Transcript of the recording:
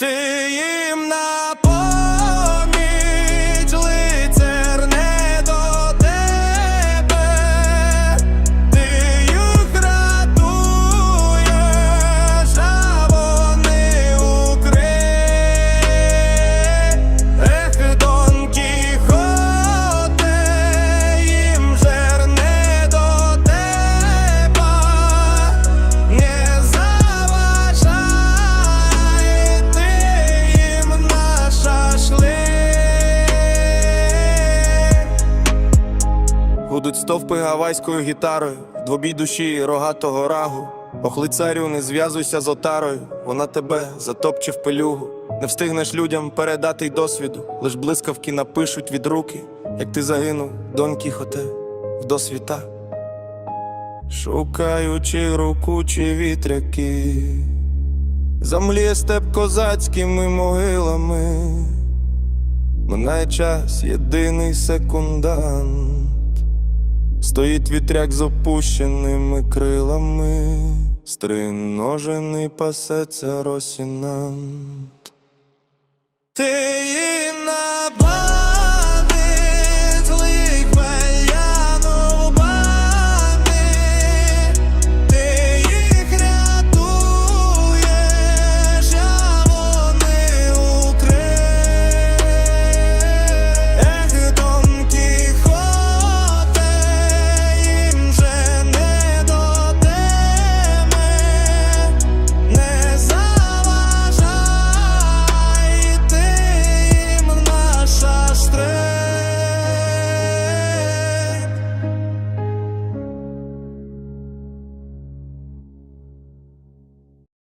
Ти Гудуть стовпи гавайською гітарою, двобій душі рогатого рагу. Ох, лицарю, не зв'язуйся з отарою, вона тебе затопче в пилюгу. Не встигнеш людям передати й досвіду, лиш блискавки напишуть від руки, як ти загинув, Дон Кіхоте, в досвіта. Шукаючи рукучі вітряки, замліє степ козацькими могилами. Минає час, єдиний секундант. Стоїть вітряк з опущеними крилами, стриножений пасеться росінант. Ти